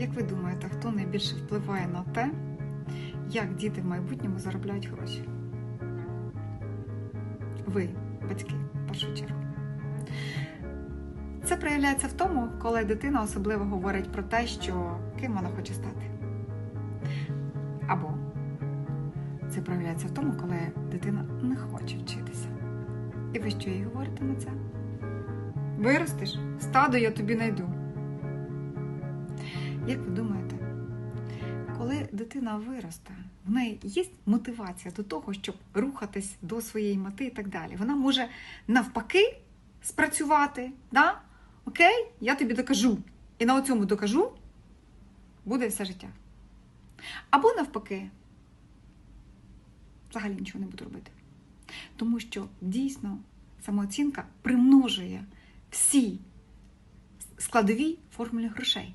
Як ви думаєте, хто найбільше впливає на те, як діти в майбутньому заробляють гроші? Ви, батьки, в першу чергу. Це проявляється в тому, коли дитина особливо говорить про те, що ким вона хоче стати. Або це проявляється в тому, коли дитина не хоче вчитися. І ви що їй говорите на це? Виростеш, стадо я тобі найду. Як ви думаєте, коли дитина виросте, в неї є мотивація до того, щоб рухатись до своєї мети і так далі. Вона може навпаки спрацювати, да? окей, я тобі докажу. І на цьому докажу буде все життя. Або навпаки, взагалі нічого не буду робити. Тому що дійсно самооцінка примножує всі складові формулі грошей.